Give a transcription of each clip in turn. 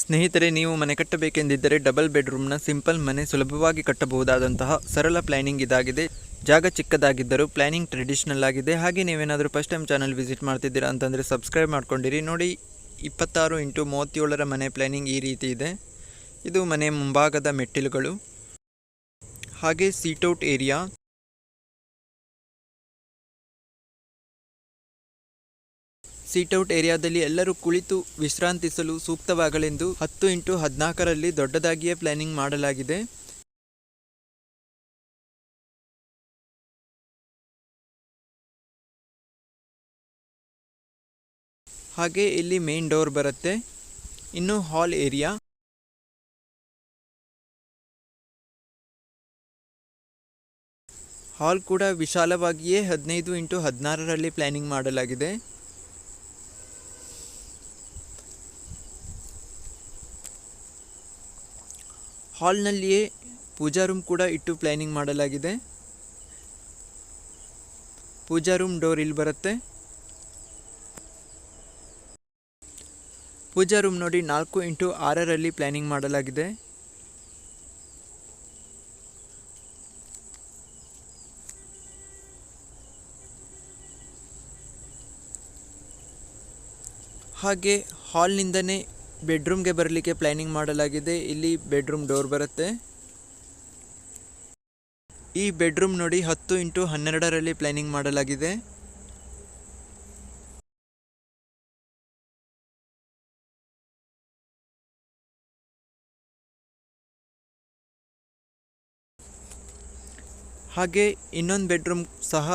ಸ್ನೇಹಿತರೆ, ನೀವು ಮನೆ ಕಟ್ಟಬೇಕೆಂದಿದ್ದರೆ ಡಬಲ್ ಬೆಡ್ರೂಮ್ನ ಸಿಂಪಲ್ ಮನೆ ಸುಲಭವಾಗಿ ಕಟ್ಟಬಹುದಾದಂತಹ ಸರಳ ಪ್ಲಾನಿಂಗ್ ಇದಾಗಿದೆ. ಜಾಗ ಚಿಕ್ಕದಾಗಿದ್ದರೂ ಪ್ಲಾನಿಂಗ್ ಟ್ರೆಡಿಷನಲ್ ಆಗಿದೆ. ಹಾಗೆ ನೀವೇನಾದರೂ ಫಸ್ಟ್ ಟೈಮ್ ಚಾನಲ್ ವಿಸಿಟ್ ಮಾಡ್ತಿದ್ದೀರಾ ಅಂತಂದರೆ ಸಬ್ಸ್ಕ್ರೈಬ್ ಮಾಡ್ಕೊಂಡಿರಿ. ನೋಡಿ, ಇಪ್ಪತ್ತಾರು ಇಂಟು ಮೂವತ್ತೇಳರ ಮನೆ ಪ್ಲಾನಿಂಗ್ ಈ ರೀತಿ ಇದೆ. ಇದು ಮನೆ ಮುಂಭಾಗದ ಮೆಟ್ಟಿಲುಗಳು. ಹಾಗೆ ಸೀಟೌಟ್ ಏರಿಯಾ ಸೀಟೌಟ್ ಏರಿಯಾದಲ್ಲಿ ಎಲ್ಲರೂ ಕುಳಿತು ವಿಶ್ರಾಂತಿಸಲು ಸೂಕ್ತವಾಗಲೆಂದು ಹತ್ತು ಇಂಟು ಹದಿನಾಲ್ಕರಲ್ಲಿ ದೊಡ್ಡದಾಗಿಯೇ ಪ್ಲಾನಿಂಗ್ ಮಾಡಲಾಗಿದೆ. ಹಾಗೆ ಇಲ್ಲಿ ಮೇನ್ ಡೋರ್ ಬರುತ್ತೆ. ಇನ್ನು ಹಾಲ್ ಏರಿಯಾ. ಹಾಲ್ ಕೂಡ ವಿಶಾಲವಾಗಿಯೇ ಹದಿನೈದು ಇಂಟು ಹದಿನಾರರಲ್ಲಿ ಪ್ಲಾನಿಂಗ್ ಮಾಡಲಾಗಿದೆ. ಹಾಲ್ನಲ್ಲಿಯೇ ಪೂಜಾ ರೂಮ್ ಕೂಡ ಇಟ್ಟು ಪ್ಲಾನಿಂಗ್ ಮಾಡಲಾಗಿದೆ. ಪೂಜಾ ರೂಮ್ ಡೋರ್ ಇಲ್ಲಿ ಬರುತ್ತೆ. ಪೂಜಾ ರೂಮ್ ನೋಡಿ ನಾಲ್ಕು ಇಂಟು ಆರರಲ್ಲಿ ಪ್ಲಾನಿಂಗ್ ಮಾಡಲಾಗಿದೆ. ಹಾಗೆ ಹಾಲ್ನಿಂದನೇ ಬೆಡ್ರೂಮ್ಗೆ ಬರಲಿಕ್ಕೆ ಪ್ಲಾನಿಂಗ್ ಮಾಡಲಾಗಿದೆ. ಇಲ್ಲಿ ಬೆಡ್ರೂಮ್ ಡೋರ್ ಬರುತ್ತೆ. ಈ ಬೆಡ್ರೂಮ್ ನೋಡಿ ಹತ್ತು ಇಂಟು ಹನ್ನೆರಡರಲ್ಲಿ ಪ್ಲಾನಿಂಗ್ ಮಾಡಲಾಗಿದೆ. ಹಾಗೆ ಇನ್ನೊಂದು ಬೆಡ್ರೂಮ್ ಸಹ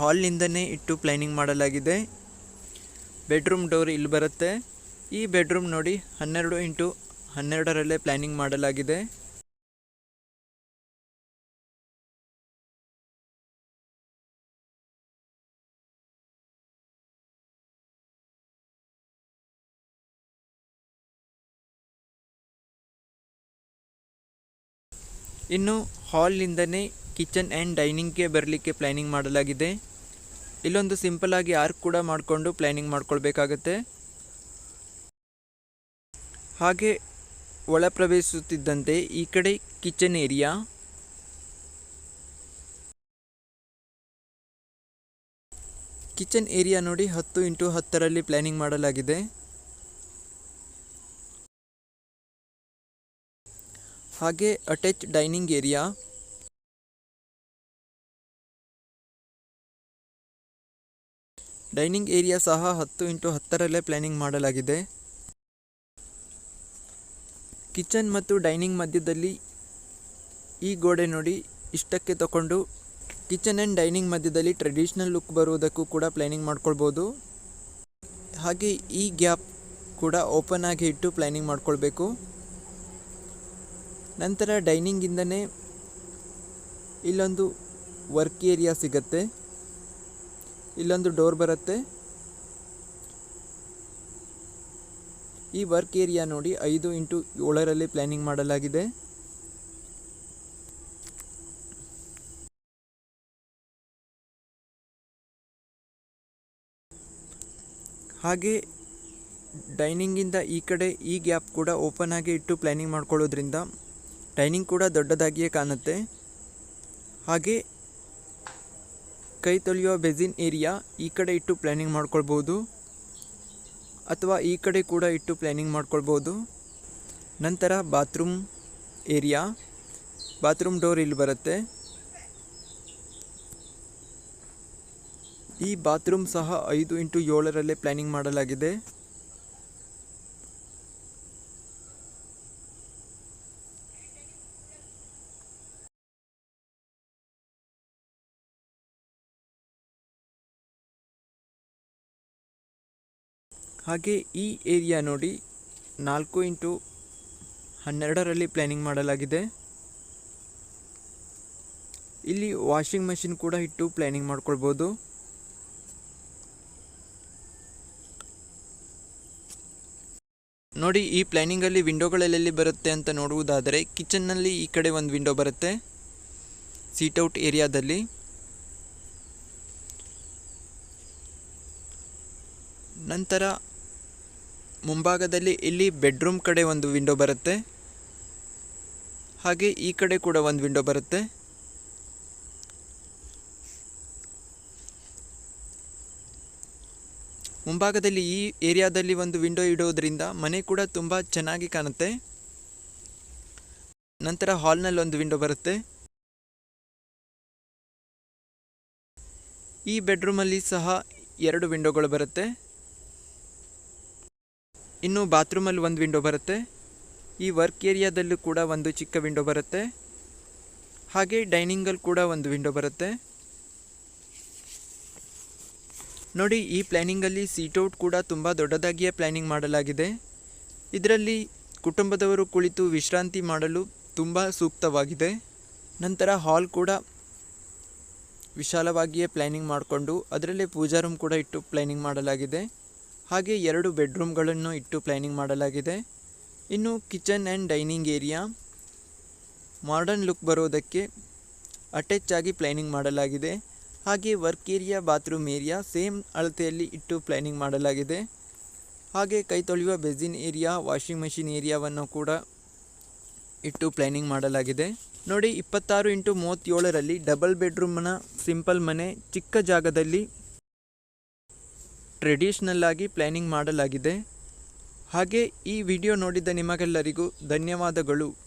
ಹಾಲ್ನಿಂದನೇ ಇಟ್ಟು ಪ್ಲಾನಿಂಗ್ ಮಾಡಲಾಗಿದೆ. ಬೆಡ್ರೂಮ್ ಡೋರ್ ಇಲ್ಲಿ ಬರುತ್ತೆ. ಈ ಬೆಡ್ರೂಮ್ ನೋಡಿ ಹನ್ನೆರಡು ಇಂಟು ಹನ್ನೆರಡರಲ್ಲೇ ಪ್ಲಾನಿಂಗ್ ಮಾಡಲಾಗಿದೆ. ಇನ್ನು ಹಾಲ್ನಿಂದನೇ ಕಿಚನ್ ಆ್ಯಂಡ್ ಡೈನಿಂಗ್ಗೆ ಬರಲಿಕ್ಕೆ ಪ್ಲ್ಯಾನಿಂಗ್ ಮಾಡಲಾಗಿದೆ. ಇಲ್ಲೊಂದು ಸಿಂಪಲ್ ಆಗಿ ಆರ್ಕ್ ಕೂಡ ಮಾಡಿಕೊಂಡು ಪ್ಲ್ಯಾನಿಂಗ್ ಮಾಡ್ಕೊಳ್ಬೇಕಾಗತ್ತೆ. ಹಾಗೆ ಒಳ ಪ್ರವೇಶಿಸುತ್ತಿದ್ದಂತೆ ಈ ಕಡೆ ಕಿಚನ್ ಏರಿಯಾ. ಕಿಚನ್ ಏರಿಯಾ ನೋಡಿ ಹತ್ತು ಇಂಟು ಹತ್ತರಲ್ಲಿ ಪ್ಲ್ಯಾನಿಂಗ್ ಮಾಡಲಾಗಿದೆ. ಹಾಗೆ attach dining area. Dining area ಸಹ ಹತ್ತು ಇಂಟು ಹತ್ತರಲ್ಲೇ ಪ್ಲ್ಯಾನಿಂಗ್ ಮಾಡಲಾಗಿದೆ. ಕಿಚನ್ ಮತ್ತು ಡೈನಿಂಗ್ ಮಧ್ಯದಲ್ಲಿ ಈ ಗೋಡೆ ನೋಡಿ ಇಷ್ಟಕ್ಕೆ ತಗೊಂಡು ಕಿಚನ್ ಆ್ಯಂಡ್ ಡೈನಿಂಗ್ ಮಧ್ಯದಲ್ಲಿ ಟ್ರೆಡಿಷ್ನಲ್ ಲುಕ್ ಬರುವುದಕ್ಕೂ ಕೂಡ ಪ್ಲ್ಯಾನಿಂಗ್ ಮಾಡ್ಕೊಳ್ಬೋದು. ಹಾಗೆ ಈ ಗ್ಯಾಪ್ ಕೂಡ ಓಪನ್ ಆಗಿ ಇಟ್ಟು ಪ್ಲ್ಯಾನಿಂಗ್ ಮಾಡ್ಕೊಳ್ಬೇಕು. ನಂತರ ಡೈನಿಂಗಿಂದನೇ ಇಲ್ಲೊಂದು ವರ್ಕ್ ಏರಿಯಾ ಸಿಗತ್ತೆ. ಇಲ್ಲೊಂದು ಡೋರ್ ಬರುತ್ತೆ. ಈ ವರ್ಕ್ ಏರಿಯಾ ನೋಡಿ ಐದು ಇಂಟು ಏಳರಲ್ಲಿ ಪ್ಲ್ಯಾನಿಂಗ್ ಮಾಡಲಾಗಿದೆ. ಹಾಗೆ ಡೈನಿಂಗಿಂದ ಈ ಕಡೆ ಈ ಗ್ಯಾಪ್ ಕೂಡ ಓಪನ್ ಆಗಿ ಇಟ್ಟು ಪ್ಲ್ಯಾನಿಂಗ್ ಮಾಡ್ಕೊಳ್ಳೋದ್ರಿಂದ ಡೈನಿಂಗ್ ಕೂಡ ದೊಡ್ಡದಾಗಿಯೇ ಕಾಣುತ್ತೆ. ಹಾಗೆ ಕೈ ತೊಳೆಯುವ ಬೆಜಿನ್ ಏರಿಯಾ ಈ ಕಡೆ ಇಟ್ಟು ಪ್ಲ್ಯಾನಿಂಗ್ ಮಾಡ್ಕೊಳ್ಬೋದು. ಅಥವಾ ಈ ಕಡೆ ಕೂಡ ಇಟ್ಟು ಪ್ಲ್ಯಾನಿಂಗ್ ಮಾಡ್ಕೊಳ್ಬೋದು. ನಂತರ ಬಾತ್ರೂಮ್ ಏರಿಯಾ ಬಾತ್ರೂಮ್ ಡೋರ್ ಇಲ್ಲಿ ಬರುತ್ತೆ. ಈ ಬಾತ್ರೂಮ್ ಸಹ ಐದು ಇಂಟು ಏಳರಲ್ಲೇ ಪ್ಲ್ಯಾನಿಂಗ್ ಮಾಡಲಾಗಿದೆ. ಹಾಗೆ ಈ ಏರಿಯಾ ನೋಡಿ ನಾಲ್ಕು ಇಂಟು ಹನ್ನೆರಡರಲ್ಲಿ ಪ್ಲ್ಯಾನಿಂಗ್ ಮಾಡಲಾಗಿದೆ. ಇಲ್ಲಿ ವಾಷಿಂಗ್ ಮಷಿನ್ ಕೂಡ ಇಟ್ಟು ಪ್ಲ್ಯಾನಿಂಗ್ ಮಾಡ್ಕೊಳ್ಬೋದು. ನೋಡಿ ಈ ಪ್ಲ್ಯಾನಿಂಗಲ್ಲಿ ವಿಂಡೋಗಳಲ್ಲೆಲ್ಲಿ ಬರುತ್ತೆ ಅಂತ ನೋಡುವುದಾದರೆ ಕಿಚನ್ನಲ್ಲಿ ಈ ಕಡೆ ಒಂದು ವಿಂಡೋ ಬರುತ್ತೆ. ಸೀಟೌಟ್ ಏರಿಯಾದಲ್ಲಿ ನಂತರ ಮುಂಭಾಗದಲ್ಲಿ ಇಲ್ಲಿ ಬೆಡ್ರೂಮ್ ಕಡೆ ಒಂದು ವಿಂಡೋ ಬರುತ್ತೆ. ಹಾಗೆ ಈ ಕಡೆ ಕೂಡ ಒಂದು ವಿಂಡೋ ಬರುತ್ತೆ. ಮುಂಭಾಗದಲ್ಲಿ ಈ ಏರಿಯಾದಲ್ಲಿ ಒಂದು ವಿಂಡೋ ಇಡೋದ್ರಿಂದ ಮನೆ ಕೂಡ ತುಂಬ ಚೆನ್ನಾಗಿ ಕಾಣುತ್ತೆ. ನಂತರ ಹಾಲ್ನಲ್ಲಿ ಒಂದು ವಿಂಡೋ ಬರುತ್ತೆ. ಈ ಬೆಡ್ರೂಮಲ್ಲಿ ಸಹ ಎರಡು ವಿಂಡೋಗಳು ಬರುತ್ತೆ. ಇನ್ನು ಬಾತ್ರೂಮಲ್ಲಿ ಒಂದು ವಿಂಡೋ ಬರುತ್ತೆ. ಈ ವರ್ಕ್ ಏರಿಯಾದಲ್ಲೂ ಕೂಡ ಒಂದು ಚಿಕ್ಕ ವಿಂಡೋ ಬರುತ್ತೆ. ಹಾಗೆ ಡೈನಿಂಗಲ್ಲಿ ಕೂಡ ಒಂದು ವಿಂಡೋ ಬರುತ್ತೆ. ನೋಡಿ, ಈ ಪ್ಲ್ಯಾನಿಂಗಲ್ಲಿ ಸೀಟೌಟ್ ಕೂಡ ತುಂಬ ದೊಡ್ಡದಾಗಿಯೇ ಪ್ಲ್ಯಾನಿಂಗ್ ಮಾಡಲಾಗಿದೆ. ಇದರಲ್ಲಿ ಕುಟುಂಬದವರು ಕುಳಿತು ವಿಶ್ರಾಂತಿ ಮಾಡಲು ತುಂಬ ಸೂಕ್ತವಾಗಿದೆ. ನಂತರ ಹಾಲ್ ಕೂಡ ವಿಶಾಲವಾಗಿಯೇ ಪ್ಲ್ಯಾನಿಂಗ್ ಮಾಡಿಕೊಂಡು, ಅದರಲ್ಲೇ ಪೂಜಾ ರೂಮ್ ಕೂಡ ಇಟ್ಟು ಪ್ಲ್ಯಾನಿಂಗ್ ಮಾಡಲಾಗಿದೆ. ಹಾಗೆ ಎರಡು ಬೆಡ್ರೂಮ್ಗಳನ್ನು ಇಟ್ಟು ಪ್ಲ್ಯಾನಿಂಗ್ ಮಾಡಲಾಗಿದೆ. ಇನ್ನು kitchen and dining area. Modern look ಬರೋದಕ್ಕೆ ಅಟ್ಯಾಚ್ ಆಗಿ ಪ್ಲ್ಯಾನಿಂಗ್ ಮಾಡಲಾಗಿದೆ. ಹಾಗೆ work area, bathroom area same ಅಳತೆಯಲ್ಲಿ ಇಟ್ಟು ಪ್ಲ್ಯಾನಿಂಗ್ ಮಾಡಲಾಗಿದೆ. ಹಾಗೆ ಕೈ ತೊಳೆಯುವ ಬೆಸಿನ್ ಏರಿಯಾ, ವಾಷಿಂಗ್ ಮೆಷಿನ್ ಏರಿಯಾವನ್ನು ಕೂಡ ಇಟ್ಟು ಪ್ಲ್ಯಾನಿಂಗ್ ಮಾಡಲಾಗಿದೆ. ನೋಡಿ, ಇಪ್ಪತ್ತಾರು ಇಂಟು ಮೂವತ್ತೇಳರಲ್ಲಿ ಡಬಲ್ ಬೆಡ್ರೂಮ್ನ ಸಿಂಪಲ್ ಮನೆ ಚಿಕ್ಕ ಜಾಗದಲ್ಲಿ ಟ್ರೆಡಿಷ್ನಲ್ ಆಗಿ ಪ್ಲ್ಯಾನಿಂಗ್ ಮಾಡಲಾಗಿದೆ. ಹಾಗೆ ಈ ವಿಡಿಯೋ ನೋಡಿದ ನಿಮಗೆಲ್ಲರಿಗೂ ಧನ್ಯವಾದಗಳು.